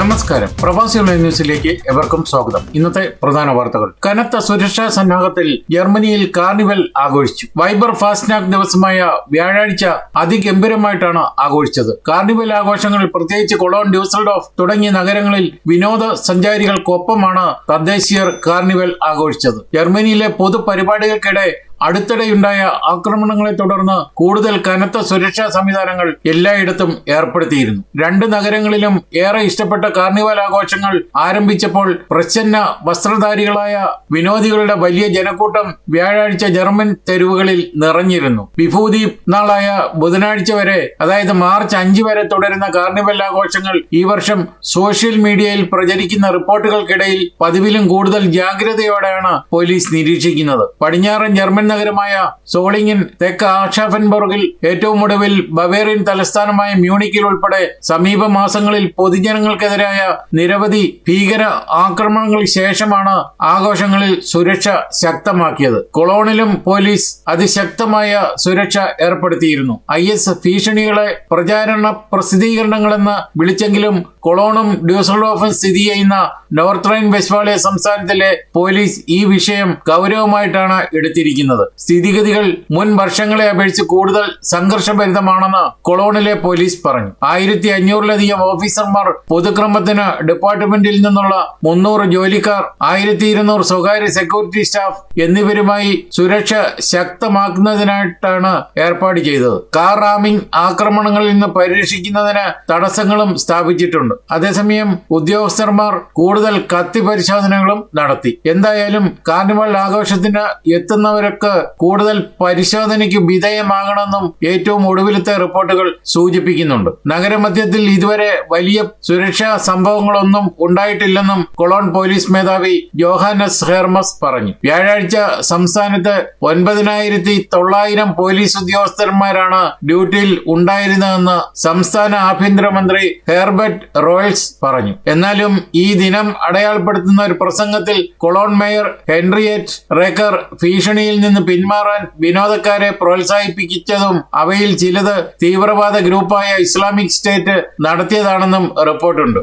നമസ്കാരം. പ്രവാസികളുടെ ന്യൂസിലേക്ക് എവർക്കും സ്വാഗതം. ഇന്നത്തെ പ്രധാന വാർത്തകൾ. കനത്ത സുരക്ഷാ സന്നാഹത്തിൽ ജർമ്മനിയിൽ കാർണിവൽ ആഘോഷിച്ചു. വൈബർ ഫാസ്റ്റ്നാഗ് ദിവസമായ വ്യാഴാഴ്ച അതിഗംഭീരമായിട്ടാണ് ആഘോഷിച്ചത്. കാർണിവൽ ആഘോഷങ്ങൾ പ്രത്യേകിച്ച് കൊളോൺ ഡ്യൂസൽഡോഫ് തുടങ്ങിയ നഗരങ്ങളിൽ വിനോദ സഞ്ചാരികൾക്കൊപ്പമാണ് തദ്ദേശീയർ കാർണിവൽ ആഘോഷിച്ചത്. ജർമ്മനിയിലെ പൊതുപരിപാടികൾക്കിടെ അടുത്തിടെയുണ്ടായ ആക്രമണങ്ങളെ തുടർന്ന് കൂടുതൽ കനത്ത സുരക്ഷാ സംവിധാനങ്ങൾ എല്ലായിടത്തും ഏർപ്പെടുത്തിയിരുന്നു. രണ്ട് നഗരങ്ങളിലും ഏറെ ഇഷ്ടപ്പെട്ട കാർണിവൽ ആഘോഷങ്ങൾ ആരംഭിച്ചപ്പോൾ പ്രച്ഛന്ന വസ്ത്രധാരികളായ വിനോദികളുടെ വലിയ ജനക്കൂട്ടം വ്യാഴാഴ്ച ജർമ്മൻ തെരുവുകളിൽ നിറഞ്ഞിരുന്നു. വിഭൂതി നാളായ ബുധനാഴ്ച വരെ അതായത് മാർച്ച് അഞ്ച് വരെ തുടരുന്ന കാർണിവൽ ആഘോഷങ്ങൾ ഈ വർഷം സോഷ്യൽ മീഡിയയിൽ പ്രചരിക്കുന്ന റിപ്പോർട്ടുകൾക്കിടയിൽ പതിവിലും കൂടുതൽ ജാഗ്രതയോടെയാണ് പോലീസ് നിരീക്ഷിക്കുന്നത്. പടിഞ്ഞാറൻ ജർമ്മൻ നഗരമായ സോളിങ്ങിൻ തെക്ക് ആഷാഫൻബർഗിൽ ഏറ്റവും ഒടുവിൽ ബവേറിയൻ തലസ്ഥാനമായ മ്യൂണിക്കിൽ ഉൾപ്പെടെ സമീപ മാസങ്ങളിൽ പൊതുജനങ്ങൾക്കെതിരായ നിരവധി ഭീകര ആക്രമണങ്ങൾക്ക് ശേഷമാണ് ആഘോഷങ്ങളിൽ സുരക്ഷ ശക്തമാക്കിയത്. കൊളോണിലും പോലീസ് അതിശക്തമായ സുരക്ഷ ഏർപ്പെടുത്തിയിരുന്നു. ഐ എസ് ഭീഷണികളെ പ്രചാരണ പ്രസിദ്ധീകരണങ്ങളെന്ന് വിളിച്ചെങ്കിലും കൊളോണും ഡ്യൂസൽഡോഫും സ്ഥിതി ചെയ്യുന്ന നോർത്ത് റൈൻ വെസ്റ്റ്ഫാളിയ സംസ്ഥാനത്തിലെ പോലീസ് ഈ വിഷയം ഗൗരവമായിട്ടാണ് എടുത്തിരിക്കുന്നത്. സ്ഥിതിഗതികൾ മുൻ വർഷങ്ങളെ അപേക്ഷിച്ച് കൂടുതൽ സംഘർഷഭരിതമാണെന്ന് കൊളോണിലെ പോലീസ് പറഞ്ഞു. ആയിരത്തി അഞ്ഞൂറിലധികം ഓഫീസർമാർ പൊതുക്രമത്തിന് ഡിപ്പാർട്ട്മെന്റിൽ നിന്നുള്ള മുന്നൂറ് ജോലിക്കാർ ആയിരത്തി ഇരുന്നൂറ് സ്വകാര്യ സെക്യൂരിറ്റി സ്റ്റാഫ് എന്നിവരുമായി സുരക്ഷ ശക്തമാക്കുന്നതിനായിട്ടാണ് ഏർപ്പാട് ചെയ്തത്. കാർ റാമിംഗ് ആക്രമണങ്ങളിൽ നിന്ന് പരിരക്ഷിക്കുന്നതിന് തടസ്സങ്ങളും സ്ഥാപിച്ചിട്ടുണ്ട്. അതേസമയം ഉദ്യോഗസ്ഥർമാർ കൂടുതൽ കത്തി പരിശോധനകളും നടത്തി. എന്തായാലും കാർണിവൽ ആഘോഷത്തിന് എത്തുന്നവരൊക്കെ കൂടുതൽ പരിശോധനയ്ക്ക് വിധേയമാകണമെന്നും ഏറ്റവും ഒടുവിലത്തെ റിപ്പോർട്ടുകൾ സൂചിപ്പിക്കുന്നുണ്ട്. നഗരമധ്യത്തിൽ ഇതുവരെ വലിയ സുരക്ഷാ സംഭവങ്ങളൊന്നും ഉണ്ടായിട്ടില്ലെന്നും കൊളോൺ പോലീസ് മേധാവി ജോഹാനസ് ഹെർമസ് പറഞ്ഞു. വ്യാഴാഴ്ച സംസ്ഥാനത്ത് ഒൻപതിനായിരത്തി തൊള്ളായിരം പോലീസ് ഉദ്യോഗസ്ഥന്മാരാണ് ഡ്യൂട്ടിയിൽ ഉണ്ടായിരുന്നതെന്ന് സംസ്ഥാന ആഭ്യന്തരമന്ത്രി ഹെർബർട്ട് റോയൽസ് പറഞ്ഞു. എന്നാലും ഈ ദിനം അടയാളപ്പെടുത്തുന്ന ഒരു പ്രസംഗത്തിൽ കൊളോൺ മേയർ ഹെൻറിയറ്റ് റേക്കർ ഭീഷണിയിൽ നിന്ന് പിന്മാറാൻ വിനോദക്കാരെ പ്രോത്സാഹിപ്പിച്ചതും അവയിൽ ചിലത് തീവ്രവാദ ഗ്രൂപ്പായ ഇസ്ലാമിക് സ്റ്റേറ്റ് നടത്തിയതാണെന്നും റിപ്പോർട്ടുണ്ട്.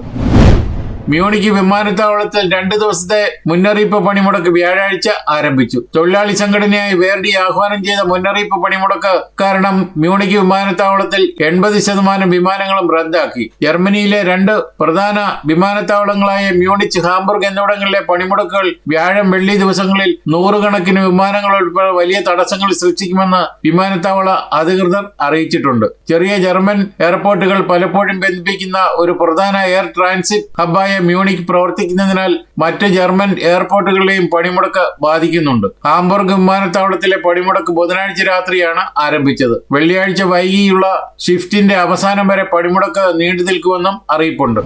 മ്യൂണിക്ക് വിമാനത്താവളത്തിൽ രണ്ട് ദിവസത്തെ മുന്നറിയിപ്പ് പണിമുടക്ക് വ്യാഴാഴ്ച ആരംഭിച്ചു. തൊഴിലാളി സംഘടനയായി വേർഡി ആഹ്വാനം ചെയ്ത മുന്നറിയിപ്പ് പണിമുടക്ക് കാരണം മ്യൂണിക്ക് വിമാനത്താവളത്തിൽ എൺപത് ശതമാനം വിമാനങ്ങളും റദ്ദാക്കി. ജർമ്മനിയിലെ രണ്ട് പ്രധാന വിമാനത്താവളങ്ങളായ മ്യൂണിച്ച് ഹാംബർഗ് എന്നിവിടങ്ങളിലെ പണിമുടക്കുകൾ വ്യാഴം വെള്ളി ദിവസങ്ങളിൽ നൂറുകണക്കിന് വിമാനങ്ങൾ ഉൾപ്പെടെ വലിയ തടസ്സങ്ങൾ സൃഷ്ടിക്കുമെന്ന് വിമാനത്താവള അധികൃതർ അറിയിച്ചിട്ടുണ്ട്. ചെറിയ ജർമ്മൻ എയർപോർട്ടുകൾ പലപ്പോഴും ബന്ധിപ്പിക്കുന്ന ഒരു പ്രധാന എയർ ട്രാൻസിറ്റ് ഹബ്ബായ മ്യൂണിക് പ്രവർത്തിക്കുന്നതിനാൽ മറ്റ് ജർമ്മൻ എയർപോർട്ടുകളുടെയും പണിമുടക്ക് ബാധിക്കുന്നുണ്ട്. ഹാംബർഗ് വിമാനത്താവളത്തിലെ പണിമുടക്ക് ബുധനാഴ്ച രാത്രിയാണ് ആരംഭിച്ചത്. വെള്ളിയാഴ്ച വൈകിയുള്ള ഷിഫ്റ്റിന്റെ അവസാനം വരെ പണിമുടക്ക് നീണ്ടു നിൽക്കുമെന്നും അറിയിപ്പുണ്ട്.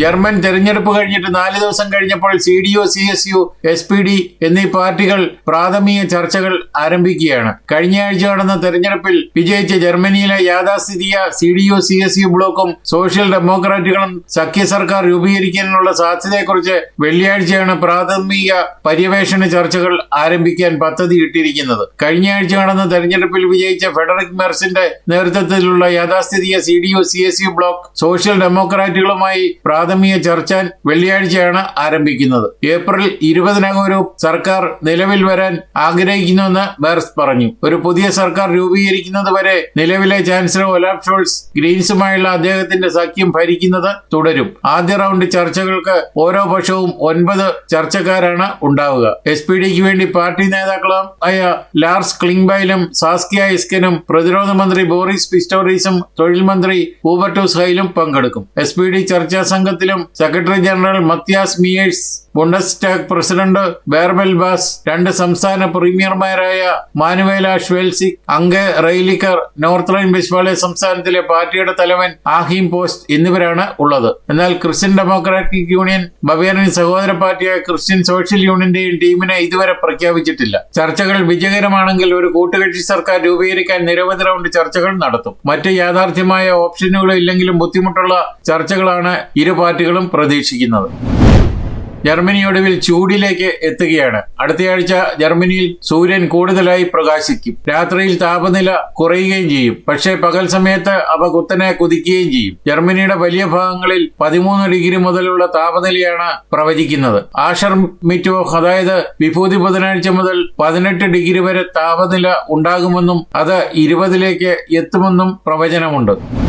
ജർമ്മൻ തെരഞ്ഞെടുപ്പ് കഴിഞ്ഞിട്ട് നാല് ദിവസം കഴിഞ്ഞപ്പോൾ C D U C S U S P D എന്നീ പാർട്ടികൾ പ്രാഥമിക ചർച്ചകൾ ആരംഭിക്കുകയാണ്. കഴിഞ്ഞയാഴ്ച നടന്ന തെരഞ്ഞെടുപ്പിൽ വിജയിച്ച ജർമ്മനിയിലെ യാഥാസ്ഥിതിക C D U C S U ബ്ലോക്കും സോഷ്യൽ ഡെമോക്രാറ്റുകളും സഖ്യ സർക്കാർ രൂപീകരിക്കാനുള്ള സാധ്യതയെക്കുറിച്ച് വെള്ളിയാഴ്ചയാണ് പ്രാഥമിക പര്യവേഷണ ചർച്ചകൾ ആരംഭിക്കാൻ പദ്ധതി ഇട്ടിരിക്കുന്നത്. കഴിഞ്ഞയാഴ്ച നടന്ന തെരഞ്ഞെടുപ്പിൽ വിജയിച്ച ഫെഡറിക് മെർസിന്റെ നേതൃത്വത്തിലുള്ള യാഥാസ്ഥിതിക C D U C S U block social ഡെമോക്രാറ്റുകളുമായി പ്രാഥമിക ചർച്ച വെള്ളിയാഴ്ചയാണ് ആരംഭിക്കുന്നത്. ഏപ്രിൽ ഇരുപതിനകം ഒരു സർക്കാർ നിലവിൽ വരാൻ ആഗ്രഹിക്കുന്നുവെന്ന് ബേർസ് പറഞ്ഞു. ഒരു പുതിയ സർക്കാർ രൂപീകരിക്കുന്നത് വരെ നിലവിലെ ചാൻസലർ ഒലാഫ് ഷോൾസ് ഗ്രീൻസുമായുള്ള അദ്ദേഹത്തിന്റെ സഖ്യം ഭരിക്കുന്നത് തുടരും. ആദ്യ റൗണ്ട് ചർച്ചകൾക്ക് ഓരോ പക്ഷവും ഒൻപത് ചർച്ചക്കാരാണ് ഉണ്ടാവുക. എസ് പി ഡിക്ക് വേണ്ടി പാർട്ടി നേതാക്കളായ ലാർസ് ക്ലിംഗ്ബൈലും സാസ്കിയ ഇസ്കനും പ്രതിരോധ മന്ത്രി ബോറിസ് പിസ്റ്റോറീസും തൊഴിൽ മന്ത്രി ഊബർട്ടൂസ് ഹൈലും പങ്കെടുക്കും. എസ് പി ഡി ചർച്ചാ സംഘത്തിലും secretary general Matthias Miersch Bundestag president Bärbel Bas രണ്ട് സംസ്ഥാന പ്രീമിയർമാരായ മാനുവേല ഷ്വേൽസിക് അങ്കെ റെയിലിക്കർ നോർത്ത് റൈൻ ബിസ്വാളെ സംസ്ഥാനത്തിലെ പാർട്ടിയുടെ തലവൻ ആഹിം പോസ്റ്റ് എന്നിവരാണ് ഉള്ളത്. എന്നാൽ ക്രിസ്ത്യൻ ഡെമോക്രാറ്റിക് യൂണിയൻ ബവേറിയൻ സഹോദര പാർട്ടിയായ ക്രിസ്ത്യൻ സോഷ്യൽ യൂണിയന്റെയും ടീമിനെ ഇതുവരെ പ്രഖ്യാപിച്ചിട്ടില്ല. ചർച്ചകൾ വിജയകരമാണെങ്കിൽ ഒരു കൂട്ടുകക്ഷി സർക്കാർ രൂപീകരിക്കാൻ നിരവധി റൗണ്ട് ചർച്ചകൾ നടത്തും. മറ്റ് യാഥാർത്ഥ്യമായ ഓപ്ഷനുകൾ ഇല്ലെങ്കിലും ബുദ്ധിമുട്ടുള്ള ചർച്ചകളാണ് ഇരു പാർട്ടികളും പ്രതീക്ഷിക്കുന്നത്. ജർമ്മനി ഒടുവിൽ ചൂടിലേക്ക് എത്തുകയാണ്. അടുത്തയാഴ്ച ജർമ്മനിയിൽ സൂര്യൻ കൂടുതലായി പ്രകാശിക്കും. രാത്രിയിൽ താപനില കുറയുകയും ചെയ്യും. പക്ഷേ പകൽ സമയത്ത് അവ കുത്തനെ കുതിക്കുകയും ചെയ്യും. ജർമ്മനിയുടെ വലിയ ഭാഗങ്ങളിൽ പതിമൂന്ന് ഡിഗ്രി മുതലുള്ള താപനിലയാണ് പ്രവചിക്കുന്നത്. ആഷർ മിറ്റോഹ് അതായത് വിഭൂതി ബുധനാഴ്ച മുതൽ പതിനെട്ട് ഡിഗ്രി വരെ താപനില ഉണ്ടാകുമെന്നും അത് ഇരുപതിലേക്ക് എത്തുമെന്നും പ്രവചനമുണ്ട്.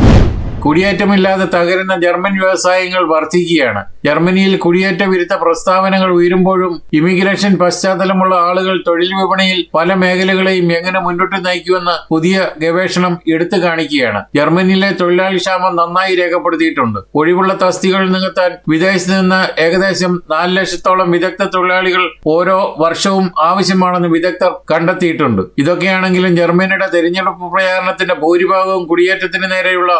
കുടിയേറ്റമില്ലാതെ തകരുന്ന ജർമ്മൻ വ്യവസായങ്ങൾ വർദ്ധിക്കുകയാണ് ജർമ്മനിയിൽ കുടിയേറ്റ വിരുദ്ധ പ്രസ്താവനകൾ ഉയരുമ്പോഴും ഇമിഗ്രേഷൻ പശ്ചാത്തലമുള്ള ആളുകൾ തൊഴിൽ വിപണിയിൽ പല മേഖലകളെയും എങ്ങനെ മുന്നോട്ട് നയിക്കുമെന്ന് പുതിയ ഗവേഷണം എടുത്തു കാണിക്കുകയാണ്. ജർമ്മനിയിലെ തൊഴിലാളി ക്ഷാമം നന്നായി രേഖപ്പെടുത്തിയിട്ടുണ്ട്. ഒഴിവുള്ള തസ്തികൾ നികത്താൻ വിദേശത്ത് നിന്ന് ഏകദേശം നാല് ലക്ഷത്തോളം വിദഗ്ധ തൊഴിലാളികൾ ഓരോ വർഷവും ആവശ്യമാണെന്ന് വിദഗ്ധർ കണ്ടെത്തിയിട്ടുണ്ട്. ഇതൊക്കെയാണെങ്കിലും ജർമ്മനിയുടെ തെരഞ്ഞെടുപ്പ് പ്രചാരണത്തിന്റെ ഭൂരിഭാഗവും കുടിയേറ്റത്തിന് നേരെയുള്ള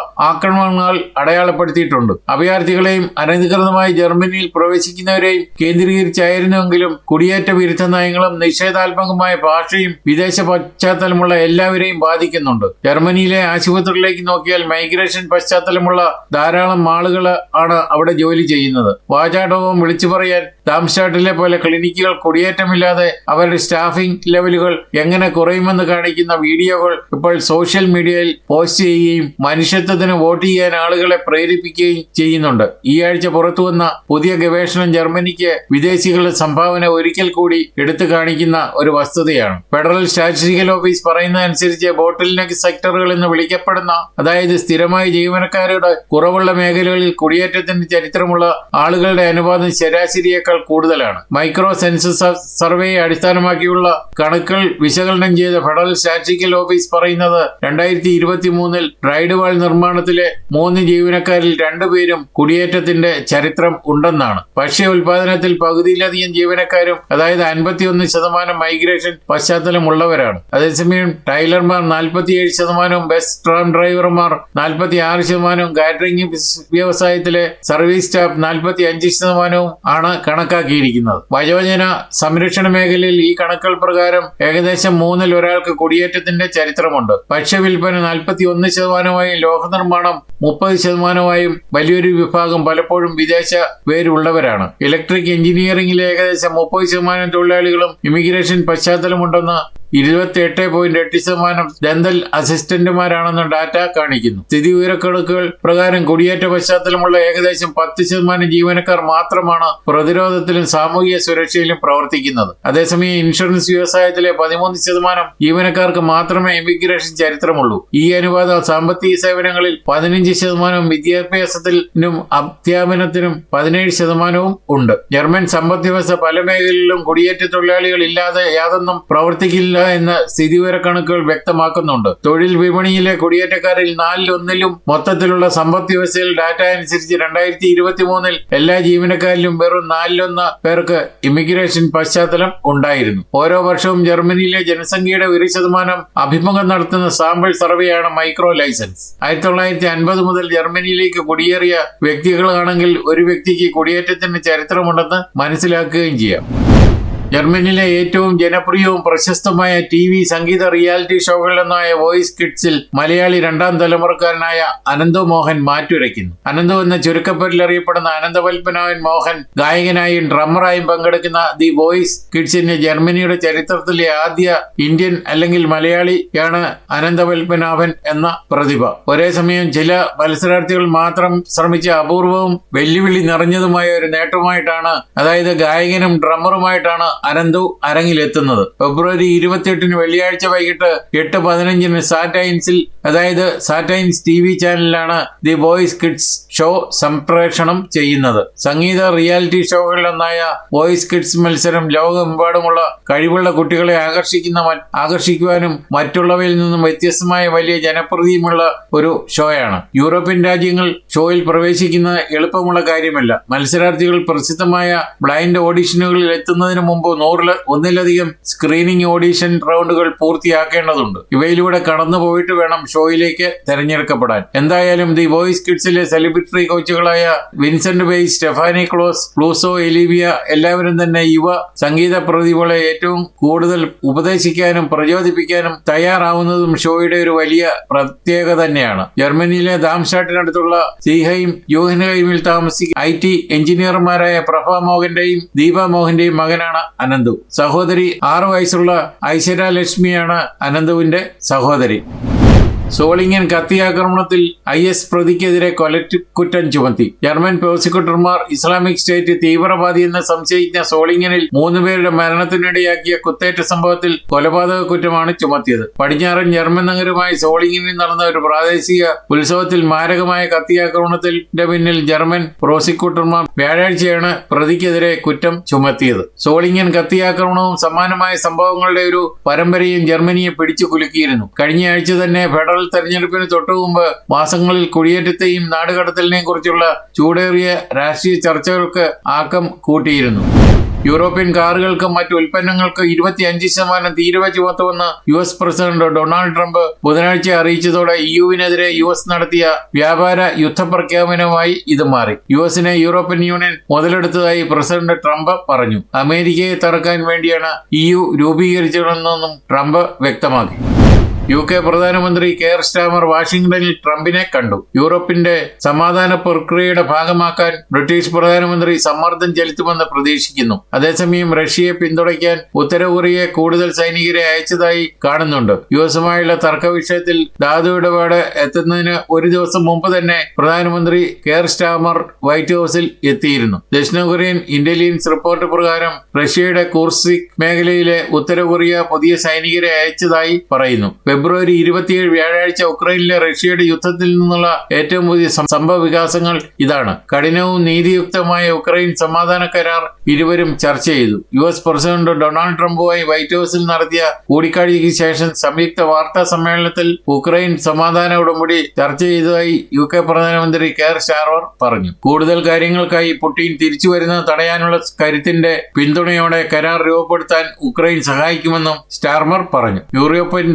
ആക്രമണങ്ങൾ അടയാളപ്പെടുത്തിയിട്ടുണ്ട്. അഭയാർത്ഥികളെയും അനധികൃതമായി ജർമ്മനിയിൽ പ്രവേശിക്കുന്നവരെയും കേന്ദ്രീകരിച്ചായിരുന്നുവെങ്കിലും കുടിയേറ്റ വിരുദ്ധ നയങ്ങളും നിഷേധാത്മകമായ ഭാഷയും വിദേശ പശ്ചാത്തലമുള്ള എല്ലാവരെയും ബാധിക്കുന്നുണ്ട്. ജർമ്മനിയിലെ ആശുപത്രികളിലേക്ക് നോക്കിയാൽ മൈഗ്രേഷൻ പശ്ചാത്തലമുള്ള ധാരാളം ആളുകൾ ആണ് അവിടെ ജോലി ചെയ്യുന്നത്. വാചാടവും വിളിച്ചു പറയാൻ ഡാംസ്റ്റാട്ടിലെ പോലെ ക്ലിനിക്കുകൾ കുടിയേറ്റമില്ലാതെ അവരുടെ സ്റ്റാഫിംഗ് ലെവലുകൾ എങ്ങനെ കുറയുമെന്ന് കാണിക്കുന്ന വീഡിയോകൾ ഇപ്പോൾ സോഷ്യൽ മീഡിയയിൽ പോസ്റ്റ് ചെയ്യുകയും മനുഷ്യത്വത്തിന് വോട്ട് ചെയ്യാൻ ആളുകളെ പ്രേരിപ്പിക്കുകയും ചെയ്യുന്നുണ്ട്. ഈ ആഴ്ച പുറത്തുവന്ന പുതിയ ഗവേഷണം ജർമ്മനിക്ക് വിദേശികളുടെ സംഭാവന ഒരിക്കൽ കൂടി എടുത്തു കാണിക്കുന്ന ഒരു വസ്തുതയാണ്. ഫെഡറൽ സ്റ്റാറ്റിസ്റ്റിക്കൽ ഓഫീസ് പറയുന്നതനുസരിച്ച് ബോട്ടിൽ നെക്ക് സെക്ടറുകൾ എന്ന് വിളിക്കപ്പെടുന്ന അതായത് സ്ഥിരമായി ജീവനക്കാരുടെ കുറവുള്ള മേഖലകളിൽ കുടിയേറ്റത്തിന്റെ ചരിത്രമുള്ള ആളുകളുടെ അനുപാതം ശരാശരിയേക്കാൾ കൂടുതലാണ്. മൈക്രോ സെൻസസ് സർവേയെ അടിസ്ഥാനമാക്കിയുള്ള കണക്കുകൾ വിശകലനം ചെയ്ത ഫെഡറൽ സ്റ്റാറ്റിസ്റ്റിക്കൽ ഓഫീസ് പറയുന്നത് രണ്ടായിരത്തി ഇരുപത്തി മൂന്നിൽ റൈഡ് വാൾ നിർമ്മാണത്തിലെ മൂന്ന് ജീവനക്കാരിൽ രണ്ടുപേരും കുടിയേറ്റത്തിന്റെ ചരിത്രം ഉണ്ടെന്നാണ്. ഭക്ഷ്യ ഉൽപാദനത്തിൽ പകുതിയിലധികം ജീവനക്കാരും അതായത് അൻപത്തിയൊന്ന് ശതമാനം മൈഗ്രേഷൻ പശ്ചാത്തലമുള്ളവരാണ്. അതേസമയം ടൈലർമാർ നാൽപ്പത്തിയേഴ് ശതമാനവും ബസ് ട്രാം ഡ്രൈവർമാർ നാൽപ്പത്തി ആറ് ശതമാനവും കാറ്ററിംഗ് വ്യവസായത്തിലെ സർവീസ് സ്റ്റാഫ് നാൽപ്പത്തി അഞ്ച് ശതമാനവും ആണ് കണക്കാക്കിയിരിക്കുന്നത്. വയോജന സംരക്ഷണ മേഖലയിൽ ഈ കണക്കുകൾ പ്രകാരം ഏകദേശം മൂന്നിൽ ഒരാൾക്ക് കുടിയേറ്റത്തിന്റെ ചരിത്രമുണ്ട്. ഭക്ഷ്യവിൽപ്പന നാൽപ്പത്തി ഒന്ന് ശതമാനമായി ലോഹ നിർമ്മാണം മുപ്പത് ശതമാനമായും വലിയൊരു വിഭാഗം പലപ്പോഴും വിദേശ പേരുള്ളവരാണ്. ഇലക്ട്രിക് എഞ്ചിനീയറിംഗിലെ ഏകദേശം മുപ്പത് ശതമാനം തൊഴിലാളികളും ഇമിഗ്രേഷൻ പശ്ചാത്തലമുണ്ടെന്ന് ഇരുപത്തി എട്ട് പോയിന്റ് എട്ട് ശതമാനം ദന്തൽ അസിസ്റ്റന്റുമാരാണെന്ന് ഡാറ്റ കാണിക്കുന്നു. സ്ഥിതി വിവരക്കണക്കുകൾ പ്രകാരം കുടിയേറ്റ പശ്ചാത്തലമുള്ള ഏകദേശം പത്ത് ശതമാനം ജീവനക്കാർ മാത്രമാണ് പ്രതിരോധത്തിലും സാമൂഹിക സുരക്ഷയിലും പ്രവർത്തിക്കുന്നത്. അതേസമയം ഇൻഷുറൻസ് വ്യവസായത്തിലെ പതിമൂന്ന് ശതമാനം ജീവനക്കാർക്ക് മാത്രമേ ഇമിഗ്രേഷൻ ചരിത്രമുള്ളൂ. ഈ അനുപാതം സാമ്പത്തിക സേവനങ്ങളിൽ പതിനഞ്ച് ശതമാനവും വിദ്യാഭ്യാസത്തിനും അധ്യാപനത്തിനും പതിനേഴ് ശതമാനവും ഉണ്ട്. ജർമ്മൻ സമ്പദ് വ്യവസ്ഥ പല മേഖലകളിലും കുടിയേറ്റ തൊഴിലാളികൾ ഇല്ലാതെ യാതൊന്നും പ്രവർത്തിക്കില്ല എന്ന് സ്ഥിതിവിവരക്കണക്കുകൾ വ്യക്തമാക്കുന്നുണ്ട്. തൊഴിൽ വിപണിയിലെ കുടിയേറ്റക്കാരിൽ നാലിലൊന്നിലും മൊത്തത്തിലുള്ള സമ്പദ് വ്യവസ്ഥയിൽ ഡാറ്റ അനുസരിച്ച് രണ്ടായിരത്തി ഇരുപത്തി മൂന്നിൽ എല്ലാ ജീവനക്കാരിലും വെറും നാലിലൊന്ന് പേർക്ക് ഇമിഗ്രേഷൻ പശ്ചാത്തലം ഉണ്ടായിരുന്നു. ഓരോ വർഷവും ജർമ്മനിയിലെ ജനസംഖ്യയുടെ ഒരു ശതമാനം അഭിമുഖം നടത്തുന്ന സാമ്പിൾ സർവേയാണ് മൈക്രോ ലൈസൻസ്. ആയിരത്തി തൊള്ളായിരത്തി അൻപത് മുതൽ ജർമ്മനിയിലേക്ക് കുടിയേറിയ വ്യക്തികളാണെങ്കിൽ ഒരു വ്യക്തിക്ക് കുടിയേറ്റത്തിന് ചരിത്രമുണ്ടെന്ന് മനസ്സിലാക്കുകയും ചെയ്യാം. ജർമ്മനിയിലെ ഏറ്റവും ജനപ്രിയവും പ്രശസ്തമായ ടി വി സംഗീത റിയാലിറ്റി ഷോകളിലൊന്നായ വോയിസ് കിഡ്സിൽ മലയാളി രണ്ടാം തലമുറക്കാരനായ അനന്തു മോഹൻ മാറ്റുരയ്ക്കുന്നു. അനന്തു എന്ന ചുരുക്കപ്പേരിൽ അറിയപ്പെടുന്ന അനന്തപത്മനാഭൻ മോഹൻ ഗായകനായും ഡ്രമ്മറായും പങ്കെടുക്കുന്ന ദി വോയിസ് കിഡ്സിന്റെ ജർമ്മനിയുടെ ചരിത്രത്തിലെ ആദ്യ ഇന്ത്യൻ അല്ലെങ്കിൽ മലയാളിയാണ് അനന്തപത്മനാഭൻ എന്ന പ്രതിഭ. ഒരേ സമയം ചില മത്സരാർത്ഥികൾ മാത്രം ശ്രമിച്ച അപൂർവവും വെല്ലുവിളി നിറഞ്ഞതുമായ ഒരു നേട്ടമായിട്ടാണ് അതായത് ഗായകനും ഡ്രമ്മറുമായിട്ടാണ് അനന്തു അരങ്ങിലെത്തുന്നത്. ഫെബ്രുവരി ഇരുപത്തിയെട്ടിന് വെള്ളിയാഴ്ച വൈകിട്ട് എട്ട് പതിനഞ്ചിന് സാറ്റൈൻസിൽ അതായത് സാറ്റൈൻസ് ടി വി ചാനലിലാണ് ദി വോയിസ് കിഡ്സ് ഷോ സംപ്രേഷണം ചെയ്യുന്നത്. സംഗീത റിയാലിറ്റി ഷോകളിലൊന്നായ വോയിസ് കിഡ്സ് മത്സരം ലോകമെമ്പാടുമുള്ള കഴിവുള്ള കുട്ടികളെ ആകർഷിക്കുന്ന ആകർഷിക്കുവാനും മറ്റുള്ളവയിൽ നിന്നും വ്യത്യസ്തമായ വലിയ ജനപ്രീതിയുമുള്ള ഒരു ഷോയാണ്. യൂറോപ്യൻ രാജ്യങ്ങൾ ഷോയിൽ പ്രവേശിക്കുന്നത് എളുപ്പമുള്ള കാര്യമല്ല. മത്സരാർത്ഥികൾ പ്രസിദ്ധമായ ബ്ലൈൻഡ് ഓഡിഷനുകളിൽ എത്തുന്നതിന് മുമ്പ് മുമ്പ് നൂറിൽ ഒന്നിലധികം സ്ക്രീനിംഗ് ഓഡീഷൻ റൗണ്ടുകൾ പൂർത്തിയാക്കേണ്ടതുണ്ട്. ഇവയിലൂടെ കടന്നു പോയിട്ട് വേണം ഷോയിലേക്ക് തെരഞ്ഞെടുക്കപ്പെടാൻ. എന്തായാലും ദി വോയിസ് കിഡ്സിലെ സെലിബ്രിറ്റി കോച്ചുകളായ വിൻസെന്റ് ബെയ് സ്റ്റെഫാനി ക്ലോസ് ക്ലൂസോ എലിവിയ എല്ലാവരും തന്നെ യുവ സംഗീത പ്രതിഭകളെ ഏറ്റവും കൂടുതൽ ഉപദേശിക്കാനും പ്രചോദിപ്പിക്കാനും തയ്യാറാവുന്നതും ഷോയുടെ ഒരു വലിയ പ്രത്യേകത തന്നെയാണ്. ജർമ്മനിയിലെ ദാംഷാട്ടിനടുത്തുള്ള സിഹയും യൂഹൻഹൈമിൽ താമസിക്കുന്ന ഐ ടി എഞ്ചിനീയർമാരായ പ്രഭ മോഹന്റെയും ദീപ മോഹന്റെയും മകനാണ് അനന്തു. സഹോദരി ആറു വയസ്സുള്ള ഐശ്വര്യ ലക്ഷ്മിയാണ് അനന്തുവിന്റെ സഹോദരി. സോളിംഗൻ കത്തിയാക്രമണത്തിൽ ഐ എസ് പ്രതിക്കെതിരെ കൊലക്കുറ്റം ചുമത്തി. ജർമ്മൻ പ്രോസിക്യൂട്ടർമാർ ഇസ്ലാമിക് സ്റ്റേറ്റ് തീവ്രവാദി എന്ന് സംശയിക്കുന്ന സോളിംഗനിൽ മൂന്നുപേരുടെ മരണത്തിനിടയാക്കിയ കുത്തേറ്റ സംഭവത്തിൽ കൊലപാതക കുറ്റമാണ് ചുമത്തിയത്. പടിഞ്ഞാറൻ ജർമ്മൻ നഗരമായ സോളിംഗനിൽ നടന്ന ഒരു പ്രാദേശിക ഉത്സവത്തിൽ മാരകമായ കത്തിയാക്രമണത്തിന്റെ പിന്നിൽ ജർമ്മൻ പ്രോസിക്യൂട്ടർമാർ വ്യാഴാഴ്ചയാണ് പ്രതിക്കെതിരെ കുറ്റം ചുമത്തിയത്. സോളിംഗൻ കത്തിയാക്രമണവും സമാനമായ സംഭവങ്ങളുടെ ഒരു പരമ്പരയും ജർമ്മനിയെ പിടിച്ചു കുലുക്കിയിരുന്നു. കഴിഞ്ഞ ആഴ്ച തന്നെ ഫെഡറൽ തെരഞ്ഞെടുപ്പിന് തൊട്ടുമുമ്പ് മാസങ്ങളിൽ കുടിയേറ്റത്തെയും നാടുകടത്തലിനെയും കുറിച്ചുള്ള ചൂടേറിയ രാഷ്ട്രീയ ചർച്ചകൾക്ക് ആക്കം കൂട്ടിയിരുന്നു. യൂറോപ്യൻ കാറുകൾക്കും മറ്റ് ഉൽപ്പന്നങ്ങൾക്കും ഇരുപത്തിയഞ്ച് ശതമാനം തീരുവ ചുമത്തുമെന്ന് U S president Donald Trump ബുധനാഴ്ച അറിയിച്ചതോടെ ഇയുവിനെതിരെ യു എസ് നടത്തിയ വ്യാപാര യുദ്ധപ്രഖ്യാപനമായി ഇത് മാറി. യു എസിനെ യൂറോപ്യൻ യൂണിയൻ മുതലെടുത്തതായി പ്രസിഡന്റ് ട്രംപ് പറഞ്ഞു. അമേരിക്കയെ തറക്കാൻ വേണ്ടിയാണ് ഇ യു രൂപീകരിച്ചതെന്നും ട്രംപ് വ്യക്തമാക്കി. യു കെ പ്രധാനമന്ത്രി കെയർ സ്റ്റാമർ വാഷിംഗ്ടണിൽ ട്രംപിനെ കണ്ടു. യൂറോപ്പിന്റെ സമാധാന പ്രക്രിയയുടെ ഭാഗമാക്കാൻ ബ്രിട്ടീഷ് പ്രധാനമന്ത്രി സമ്മർദ്ദം ചെലുത്തുമെന്ന് പ്രതീക്ഷിക്കുന്നു. അതേസമയം റഷ്യയെ പിന്തുണയ്ക്കാൻ ഉത്തര കൊറിയയെ കൂടുതൽ സൈനികരെ അയച്ചതായി കാണുന്നുണ്ട്. യു എസുമായുള്ള തർക്ക വിഷയത്തിൽ ധാതു ഇടപാട് എത്തുന്നതിന് ഒരു ദിവസം മുമ്പ് തന്നെ പ്രധാനമന്ത്രി കെയർ സ്റ്റാമർ വൈറ്റ് ഹൌസിൽ എത്തിയിരുന്നു. ദക്ഷിണ കൊറിയൻ ഇന്റലിജൻസ് റിപ്പോർട്ട് പ്രകാരം റഷ്യയുടെ കൂർസിക് മേഖലയിലെ ഉത്തര കൊറിയ പുതിയ സൈനികരെ അയച്ചതായി പറയുന്നു. ഫെബ്രുവരി ഇരുപത്തിയേഴ് വ്യാഴാഴ്ച ഉക്രൈനിലെ റഷ്യയുടെ യുദ്ധത്തിൽ നിന്നുള്ള ഏറ്റവും പുതിയ സംഭവ വികാസങ്ങൾ ഇതാണ്. കഠിനവും നീതിയുക്തമായ ഉക്രൈൻ സമാധാന കരാർ ഇരുവരും ചർച്ച ചെയ്തു. യു എസ് പ്രസിഡന്റ് ഡൊണാൾഡ് ട്രംപുമായി വൈറ്റ് ഹൌസിൽ നടത്തിയ കൂടിക്കാഴ്ചയ്ക്ക് ശേഷം സംയുക്ത വാർത്താ സമ്മേളനത്തിൽ ഉക്രൈൻ സമാധാന ഉടമ്പടി ചർച്ച ചെയ്തതായി യു കെ പ്രധാനമന്ത്രി കെയർ ഷാർവർ പറഞ്ഞു. കൂടുതൽ കാര്യങ്ങൾക്കായി പുടിൻ തിരിച്ചു വരുന്നത് തടയാനുള്ള കരുത്തിന്റെ പിന്തുണയോടെ കരാർ രൂപപ്പെടുത്താൻ ഉക്രൈൻ സഹായിക്കുമെന്നും സ്റ്റാർമർ പറഞ്ഞു. യൂറോപ്യൻ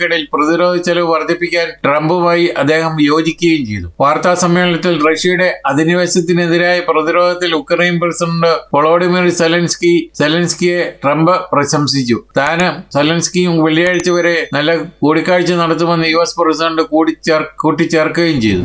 രാജ്യങ്ങൾക്കിടയിൽ പ്രതിരോധ ചെലവ് വർദ്ധിപ്പിക്കാൻ ട്രംപുമായി അദ്ദേഹം യോജിക്കുകയും ചെയ്തു. വാർത്താ സമ്മേളനത്തിൽ റഷ്യയുടെ അധിനിവേശത്തിനെതിരായ പ്രതിരോധത്തിൽ ഉക്രൈൻ പ്രസിഡന്റ് വളോഡിമിർ സെലൻസ്കി സെലൻസ്കിയെ ട്രംപ് പ്രശംസിച്ചു. താനും സെലൻസ്കിയും വെള്ളിയാഴ്ച വരെ നല്ല കൂടിക്കാഴ്ച നടത്തുമെന്ന് യു എസ് പ്രസിഡന്റ് കൂടിച്ചേർ കൂട്ടിച്ചേർക്കുകയും ചെയ്തു.